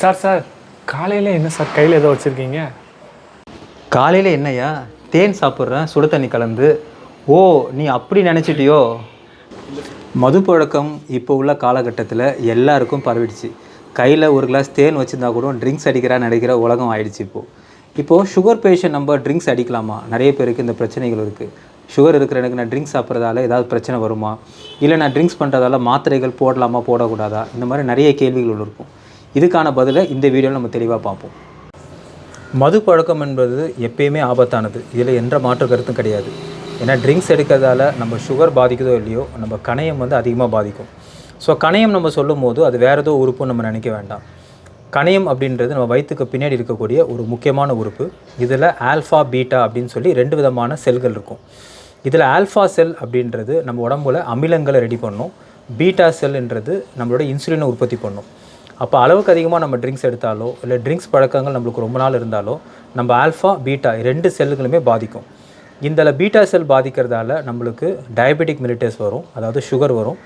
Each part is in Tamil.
சார் சார் காலையில் என்ன சார்? கையில் ஏதோ வச்சுருக்கீங்க? காலையில் என்னய்யா? தேன் சாப்பிட்றேன் சுடு தண்ணி கலந்து. ஓ நீ அப்படி நினச்சிட்டியோ? மது பழக்கம் இப்போ உள்ள காலகட்டத்தில் எல்லாருக்கும் பரவிடுச்சு. கையில் ஒரு கிளாஸ் தேன் வச்சுருந்தா கூட ட்ரிங்க்ஸ் அடிக்கிறா நினைக்கிற உலகம் ஆயிடுச்சு இப்போது இப்போது சுகர் பேஷண்ட் நம்ம ட்ரிங்க்ஸ் அடிக்கலாமா? நிறைய பேருக்கு இந்த பிரச்சனைகள் இருக்குது சுகர் இருக்கிற எனக்கு நான் ட்ரிங்க்ஸ் சாப்பிட்றதால ஏதாவது பிரச்சனை வருமா? இல்லை நான் ட்ரிங்க்ஸ் பண்ணுறதால மாத்திரைகள் போடலாமா போடக்கூடாதா? இந்த மாதிரி நிறைய கேள்விகள் இருக்கும். இதுக்கான பதிலை இந்த வீடியோவில் நம்ம தெளிவாக பார்ப்போம். மது பழக்கம் என்பது எப்பயுமே ஆபத்தானது. இதில் எந்த மாற்று கருத்தும் கிடையாது. ஏன்னா ட்ரிங்க்ஸ் எடுக்கிறதால நம்ம சுகர் பாதிக்குதோ இல்லையோ நம்ம கணையம் வந்து அதிகமாக பாதிக்கும். ஸோ கணையம் நம்ம சொல்லும் போது அது வேறு ஏதோ உறுப்புன்னு நம்ம நினைக்க வேண்டாம். கணையம் அப்படின்றது நம்ம வயிற்றுக்கு பின்னாடி இருக்கக்கூடிய ஒரு முக்கியமான உறுப்பு. இதில் ஆல்ஃபா பீட்டா அப்படின்னு சொல்லி ரெண்டு விதமான செல்கள் இருக்கும். இதில் ஆல்ஃபா செல் அப்படின்றது நம்ம உடம்புல அமிலங்களை ரெடி பண்ணும். பீட்டா செல்ன்றது நம்மளோட இன்சுலினை உற்பத்தி பண்ணும். அப்போ அளவுக்கு அதிகமாக நம்ம ட்ரிங்க்ஸ் எடுத்தாலோ இல்லை ட்ரிங்க்ஸ் பழக்கங்கள் நம்மளுக்கு ரொம்ப நாள் இருந்தாலோ நம்ம ஆல்ஃபா பீட்டா ரெண்டு செல்லுகளுமே பாதிக்கும். இந்த பீட்டா செல் பாதிக்கிறதால நம்மளுக்கு டயபெட்டிக் மிலிட்டஸ் வரும் அதாவது சுகர் வரும்.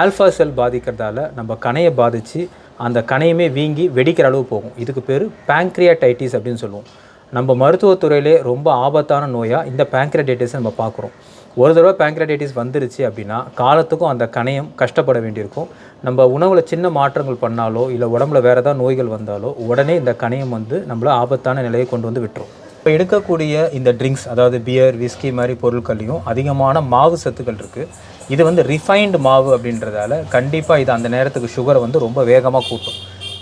ஆல்ஃபா செல் பாதிக்கிறதால நம்ம கணையை பாதித்து அந்த கணையுமே வீங்கி வெடிக்கிற அளவு போகும். இதுக்கு பேர் பேங்க்ரியாடைட்டிஸ் அப்படின்னு சொல்லுவோம். நம்ம மருத்துவத்துறையிலே ரொம்ப ஆபத்தான நோயாக இந்த பேங்க்ரியாடைட்டிஸை நம்ம பார்க்குறோம். ஒரு தடவை பேங்க்ரடைட்டிஸ் வந்துருச்சு அப்படின்னா காலத்துக்கும் அந்த கணையம் கஷ்டப்பட வேண்டியிருக்கும். நம்ம உணவில் சின்ன மாற்றங்கள் பண்ணாலோ இல்லை உடம்புல வேறு ஏதாவது நோய்கள் வந்தாலோ உடனே இந்த கணையம் வந்து நம்மளை ஆபத்தான நிலையை கொண்டு வந்து விட்டுரும். இப்போ எடுக்கக்கூடிய இந்த ட்ரிங்க்ஸ் அதாவது பியர் விஸ்கி மாதிரி பொருட்கள்லையும் அதிகமான மாவு சத்துக்கள் இருக்குது இது வந்து ரிஃபைன்டு மாவு அப்படின்றதால கண்டிப்பாக இது அந்த நேரத்துக்கு சுகரை வந்து ரொம்ப வேகமாக கூட்டும்.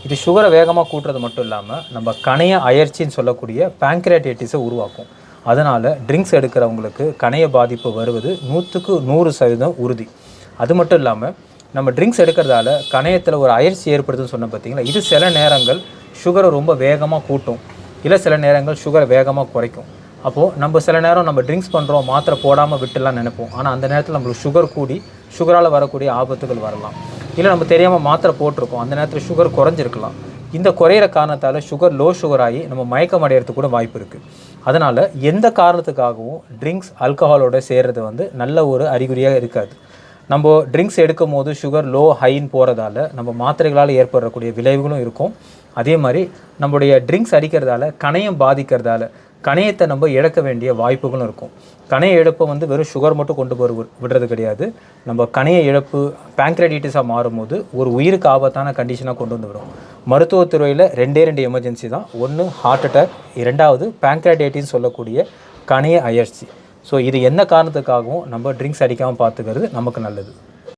இது சுகரை வேகமாக கூட்டுறது மட்டும் இல்லாமல் நம்ம கணைய அயற்சின்னு சொல்லக்கூடிய பேங்க்ரியாடைட்டிஸை உருவாக்கும். அதனால் ட்ரிங்க்ஸ் எடுக்கிறவங்களுக்கு கணைய பாதிப்பு வருவது நூற்றுக்கு நூறு சதவீதம் உறுதி. அது மட்டும் இல்லாமல் நம்ம ட்ரிங்க்ஸ் எடுக்கிறதால கணையத்தில் ஒரு அயற்சி ஏற்படுதுன்னு சொன்ன பார்த்தீங்களா இது சில நேரங்கள் சுகரை ரொம்ப வேகமாக கூட்டும். இல்லை சில நேரங்கள் சுகரை வேகமாக குறைக்கும். அப்போது நம்ம சில நேரம் நம்ம ட்ரிங்க்ஸ் பண்ணுறோம் மாத்திரை போடாமல் விட்டுலாம் நினைப்போம். ஆனால் அந்த நேரத்தில் நம்மளுக்கு சுகர் கூடி சுகரால் வரக்கூடிய ஆபத்துகள் வரலாம். இல்லை நம்ம தெரியாமல் மாத்திரை போட்டிருக்கோம். அந்த நேரத்தில் சுகர் குறைஞ்சிருக்கலாம். இந்த குறையிற காரணத்தால் சுகர் லோ சுகர் ஆகி நம்ம மயக்கம் அடையிறது கூட வாய்ப்பு இருக்குது அதனால் எந்த காரணத்துக்காகவும் ட்ரிங்க்ஸ் அல்கஹாலோட சேர்றது வந்து நல்ல ஒரு அறிகுறியாக இருக்காது. நம்ம ட்ரிங்க்ஸ் எடுக்கும் போது சுகர் லோ ஹைன்னு போகிறதால நம்ம மாத்திரைகளால் ஏற்படக்கூடிய விளைவுகளும் இருக்கும். அதே மாதிரி நம்முடைய ட்ரிங்க்ஸ் அடிக்கிறதால கணையம் பாதிக்கிறதால கணையத்தை நம்ம இழக்க வேண்டிய வாய்ப்புகளும் இருக்கும். கணைய இழப்பை வந்து வெறும் சுகர் மட்டும் கொண்டு போய் விடுறது கிடையாது. நம்ம கணைய இழப்பு பேங்க்ரைட்டிஸாக மாறும்போது ஒரு உயிருக்கு ஆபத்தான கண்டிஷனாக கொண்டு வந்து விடும். மருத்துவத்துறையில் ரெண்டே ரெண்டு எமர்ஜென்சி தான். ஒன்று ஹார்ட் அட்டாக் இரண்டாவது பேங்க்ராடேட்டின்னு சொல்லக்கூடிய கணைய அயற்சி. ஸோ இது என்ன காரணத்துக்காகவும் நம்ம ட்ரிங்க்ஸ் அடிக்காமல் பார்த்துக்கிறது நமக்கு நல்லது.